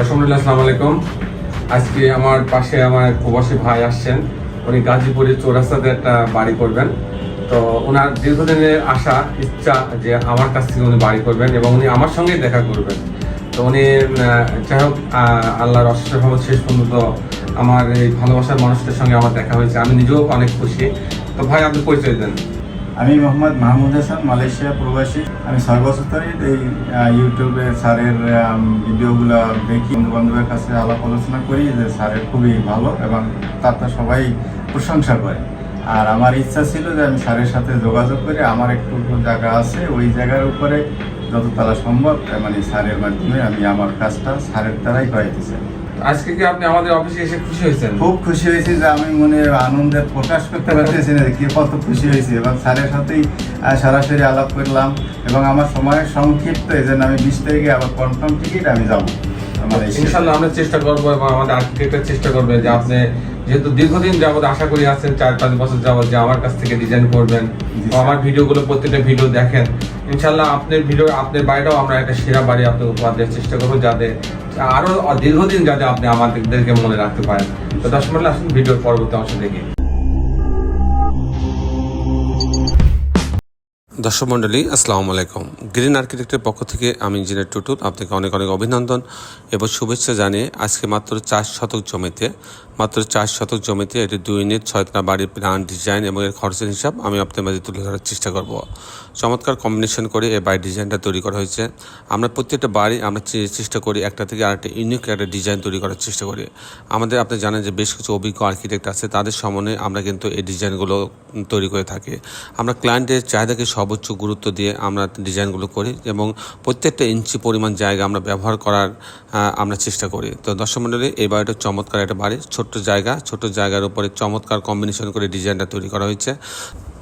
দর্শক আসসালামু আলাইকুম। আজকে আমার পাশে আমার প্রবাসী ভাই আসছেন। উনি গাজীপুরের চৌরাস্তাতে একটা বাড়ি করবেন। তো ওনার দীর্ঘদিনের আশা, ইচ্ছা যে আমার কাছ থেকে উনি বাড়ি করবেন এবং উনি আমার সঙ্গেই দেখা করবেন। তো উনি যাই হোক আল্লাহর অশেষ শেষ পর্যন্ত আমার এই ভালোবাসার মানুষটার সঙ্গে আমার দেখা হয়েছে। আমি নিজেও অনেক খুশি। তো ভাই, আপনি পরিচয় দেন। আমি মোহাম্মদ মাহমুদ হাসান, মালয়েশিয়া প্রবাসী। আমি ছয় বছর এই ইউটিউবে স্যারের ভিডিওগুলো দেখি। বন্ধু বান্ধবের কাছে আলাপ আলোচনা করি যে স্যারের খুবই ভালো এবং তাতে সবাই প্রশংসা করে। আর আমার ইচ্ছা ছিল যে আমি স্যারের সাথে যোগাযোগ করে আমার একটু জায়গা আছে, ওই জায়গার উপরে যত তারা সম্ভব মানে স্যারের মাধ্যমে আমি আমার কাজটা স্যারের দ্বারাই করাইতে চাই। আজকে কি আপনি আমাদের অফিসে এসে খুশি হয়েছেন? খুব খুশি হয়েছি যে আমি মনে আনন্দের প্রকাশ করতে পারতেছি না কি কত খুশি হয়েছি। এবং স্যারের সাথেই সরাসরি আলাপ করলাম এবং আমার সময়ের সংক্ষিপ্ত এই জন্য আমি বিশ তারিখে আবার কনফার্ম টিকিট আমি যাব। ইনশাল্লাহ আমরা চেষ্টা করব এবং আমাদের আর্কিটেক্টর চেষ্টা করবে যে আপনি যেহেতু দীর্ঘদিন যাবত আশা করি আছেন চার পাঁচ বছর যাবত যে আমার কাছ থেকে ডিজাইন করবেন। আমার ভিডিওগুলো প্রত্যেকটা ভিডিও দেখেন। ইনশাল্লাহ আপনার ভিডিও আপনার বাড়িটাও আমরা একটা সেরা বাড়ি আপনি উপহার দেওয়ার চেষ্টা করব যাতে আরও দীর্ঘদিন যাতে আপনি আমাদেরকে মনে রাখতে পারেন। তো দর্শক আসুন ভিডিওর পরবর্তী অংশ দেখি। দর্শক মণ্ডলী, আসসালামু আলাইকুম। গ্রিন আর্কিটেক্টের পক্ষ থেকে আমি ইঞ্জিনিয়ার টুটুল আপনাকে অনেক অনেক অভিনন্দন এবং শুভেচ্ছা জানিয়ে আজকে মাত্র চার শতক জমিতে, মাত্র চার শতক জমিতে এটি দুই ইউনিট ছয়তলা বাড়ির প্ল্যান ডিজাইন এবং এর খরচের হিসাব আমি আপনাদের মাঝে তুলে ধরার চেষ্টা করব। চমৎকার কম্বিনেশন করে এই বাড়ির ডিজাইনটা তৈরি করা হয়েছে। আমরা প্রত্যেকটা বাড়ি আমরা চেষ্টা করি একটা থেকে আরেকটা ইউনিক একটা ডিজাইন তৈরি করার চেষ্টা করি। আমাদের আপনি জানেন যে বেশ কিছু অভিজ্ঞ আর্কিটেক্ট আছে, তাদের সমন্বয়ে আমরা কিন্তু এই ডিজাইনগুলো তৈরি করে থাকি। আমরা ক্লায়েন্টের চাহিদাকে সর্বোচ্চ গুরুত্ব দিয়ে আমরা ডিজাইনগুলো করি এবং প্রত্যেকটা ইঞ্চি পরিমাণ জায়গা আমরা ব্যবহার করার আমরা চেষ্টা করি। তো দর্শক মণ্ডলী এই বাড়িটা চমৎকার একটা বাড়ি, ছোট্ট জায়গা ছোট জায়গার উপরে চমৎকার কম্বিনেশন করে ডিজাইনটা তৈরি করা হয়েছে।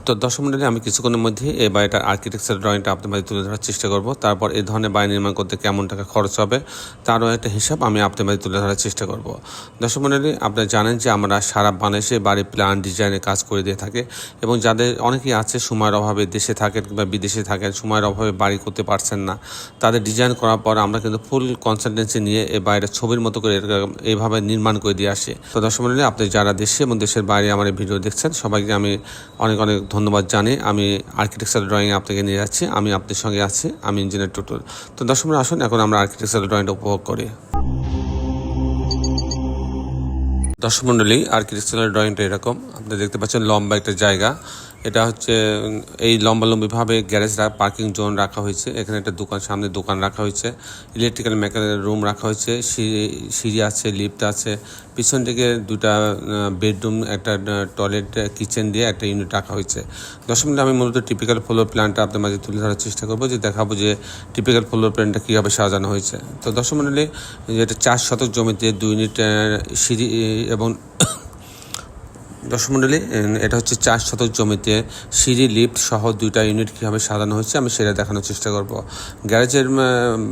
তো দর্শক মন্ডলী, আমি কিছুক্ষণের মধ্যে এই বাড়িটার আর্কিটেকচার ড্রয়িংটা আপনাদের তুলে ধরার চেষ্টা করব। তারপর এই ধরনের বাড়ি নির্মাণ করতে কেমন টাকা খরচ হবে, তারও একটা হিসাব আমি আপনাদের তুলে ধরার চেষ্টা করব। দর্শক মন্ডলী, আপনারা জানেন যে আমরা সারা বাংলাদেশে বাড়ির প্ল্যান ডিজাইনের কাজ করে দিয়ে থাকে এবং যাদের অনেকেই আছে সময়ের অভাবে দেশে থাকেন কিংবা বিদেশে থাকেন, সময়ের অভাবে বাড়ি করতে পারছেন না, তাদের ডিজাইন করার পর আমরা কিন্তু ফুল কনসালটেন্সি নিয়ে এই বাড়িটা ছবির মতো করে এইভাবে নির্মাণ করে দিয়ে আসি। তো দর্শক মন্ডলী, আপনি যারা দেশে এবং দেশের বাইরে আমার ভিডিও দেখছেন, সবাইকে আমি অনেক অনেক ধন্যবাদ জানি আমি আর্কিটেকচার ড্রয়িং আপনাকে নিয়ে যাচ্ছি। আমি আপনার সঙ্গে আছি, আমি ইঞ্জিনিয়ার টুটুল তো দর্শক আসুন, এখন আমরা আর্কিটেকচার ড্রয়িংটা উপভোগ করি। দর্শক মণ্ডলী আর্কিটেকচারাল ড্রয়িংটা এরকম। আপনি দেখতে পাচ্ছেন লম্বা একটা জায়গা। এটা হচ্ছে, এই লম্বালম্বিভাবে গ্যারেজ পার্কিং জোন রাখা হয়েছে। এখানে একটা দোকান, সামনে দোকান রাখা হয়েছে। ইলেকট্রিক্যাল মেকানিক্যাল রুম রাখা হয়েছে। সিঁড়ি আছে, লিফট আছে। পিছন দিকে দুটা বেডরুম, একটা টয়লেট, কিচেন দিয়ে একটা ইউনিট রাখা হয়েছে। দশ আমি মূলত টিপিক্যাল ফ্লোর প্ল্যানটা আপনার মাঝে তুলে ধরার চেষ্টা করব যে দেখাবো যে টিপিক্যাল ফ্লোর প্ল্যানটা কীভাবে সাজানো হয়েছে। তো দশ মিনিটে এটা চার শতক জমিতে দুই ইউনিট সিঁড়ি এবং দশমণ্ডলী এটা হচ্ছে চার শতক জমিতে সিঁড়ি, লিফট সহ দুইটা ইউনিট কীভাবে সাজানো হয়েছে, আমি সেটা দেখানোর চেষ্টা করব। গ্যারেজের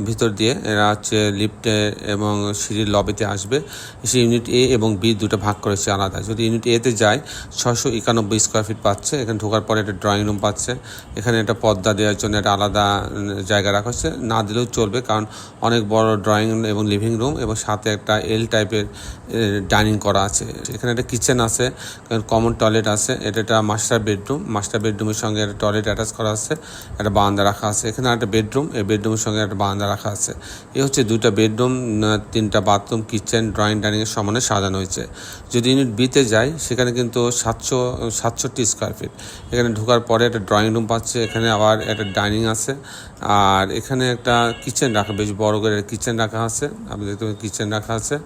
ভিতর দিয়ে এরা হচ্ছে লিফটে এবং সিঁড়ির লবিতে আসবে। সেই ইউনিট এ এবং বি দুটো ভাগ করেছে আলাদা। যদি ইউনিট এতে যায় ছশো একানব্বই স্কোয়ার ফিট পাচ্ছে। এখানে ঢোকার পরে একটা ড্রয়িং রুম পাচ্ছে। এখানে একটা পর্দা দেওয়ার জন্য একটা আলাদা জায়গা রাখা হচ্ছে না দিলেও চলবে, কারণ অনেক বড় ড্রয়িং এবং লিভিং রুম এবং সাথে একটা এল টাইপের ডাইনিং করা আছে। এখানে একটা কিচেন আছে। কমন টয়লেট আছে। এটা একটা মাস্টার বেডরুম মাস্টার বেডরুমের সঙ্গে একটা টয়লেট অ্যাটাচ করা আছে, একটা বারান্দা রাখা আছে। এখানে একটা বেডরুম এই বেডরুমের সঙ্গে একটা বারান্দা রাখা আছে। এই হচ্ছে দুইটা বেডরুম তিনটা বাথরুম কিচেন ড্রয়িং ডাইনিংয়ের সমানে সাজানো হয়েছে। যদি ইউনিট বিতে যাই, সেখানে কিন্তু সাতশো, সাতষট্টি স্কোয়ার ফিট এখানে ঢোকার পরে একটা ড্রয়িং রুম পাচ্ছে। এখানে আবার একটা ডাইনিং আছে। আর এখানে একটা কিচেন রাখা, বেশ বড় করে কিচেন রাখা আছে। আপনি দেখতে পাচ্ছেন কিচেন রাখা আছে।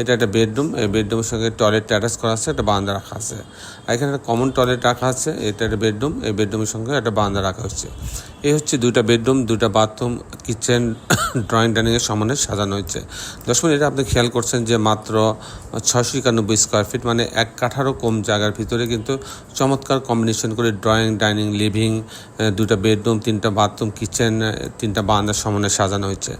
এটা একটা বেডরুম এই বেডরুমের সঙ্গে টয়লেট অ্যাটাচ করা আছে, একটা বারান্দা রাখা আছে। আর এখানে একটা কমন টয়লেট রাখা আছে, এটা একটা বেডরুম এই বেডরুমের সঙ্গে একটা বারান্দা রাখা হচ্ছে। এই হচ্ছে দুইটা বেডরুম দুইটা বাথরুম কিচেন ড্রয়িং ডাইনিংয়ের সমানে সাজানো হয়েছে। দশ মিনিট আপনি খেয়াল করছেন যে মাত্র ছশো একানব্বই স্কোয়ার ফিট মানে এক কাঠারও কম জায়গার ভিতরে কিন্তু চমৎকার কম্বিনেশন করে ড্রয়িং ডাইনিং লিভিং দুটা বেডরুম তিনটা বাথরুম কিচেন তিনটা বারান্দার সমানে সাজানো হয়েছে।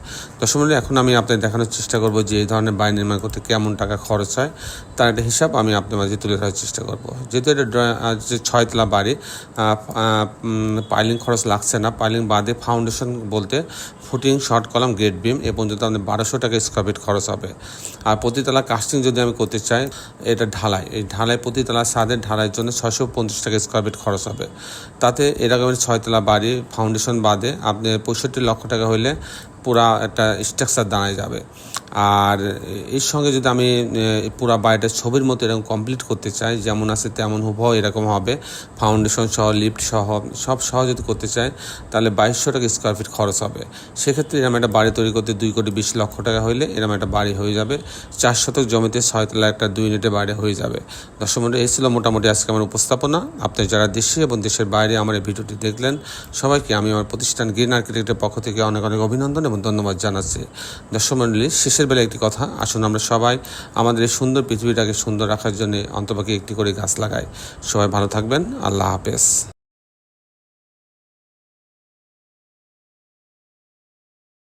মিনিট এখন আমি আপনাদের দেখানোর চেষ্টা করব যে এই ধরনের বাড়ি নির্মাণ করতে কেমন টাকা খরচ হয়। তার একটা হিসাব আমি আপনার মাঝে তুলে ধরার চেষ্টা চেষ্টা করব। যেহেতু এটা যে ছয়তলা বাড়ি পাইলিং খরচ লাগছে না। পাইলিং বাদে ফাউন্ডেশন বলতে footing, short column, grade beam এ পর্যন্ত আমাদের বারোশো টাকা স্কোয়ার ফিট খরচ হবে। আর প্রতিতলা কাস্টিং যদি আমি করতে চাই, এটা ঢালাই। এই ঢালাই প্রতিতলা ছাদের ঢালাইয়ের জন্য ছশো পঞ্চাশ টাকা স্কোয়ার ফিট খরচ হবে। তাতে এরকমের ছয়তলা বাড়ি, ফাউন্ডেশন বাদে আপনি পঁয়ষট্টি লক্ষ টাকা হলে পুরা একটা স্ট্রাকচার দাঁড়ায় যাবে। আর এর সঙ্গে যদি আমি পুরা বাড়িটা ছবির মতো এরকম কমপ্লিট করতে চাই, যেমন আছে তেমন হুবহু এরকম হবে। ফাউন্ডেশন সহ লিফট সহ, সব সহ যদি করতে চাই, তাহলে বাইশশো টাকা স্কোয়ার ফিট খরচ হবে। সেক্ষেত্রে এরকম একটা বাড়ি তৈরি করতে দুই কোটি বিশ লক্ষ টাকা হইলে এরকম একটা বাড়ি হয়ে যাবে। চার শতক জমিতে ছয়তলা একটা দুই ইউনিটের বাড়ি হয়ে যাবে। মন্ডলী, এই ছিল মোটামুটি আজকে আমার উপস্থাপনা। আপনি যারা দেশে এবং দেশের বাইরে আমার এই ভিডিওটি দেখলেন, সবাইকে আমি আমার প্রতিষ্ঠান গ্রিন আর্কিটেক্টের পক্ষ থেকে অনেক অনেক অভিনন্দন এবং ধন্যবাদ জানাচ্ছি। দর্শক মন্ডলী শেষের বেলা একটি কথা, আসুন আমরা সবাই আমাদের এই সুন্দর পৃথিবীটাকে সুন্দর রাখার জন্য অন্তপাকে একটি করে গাছ লাগাই। সবাই ভালো থাকবেন, আল্লাহ হাফেজ।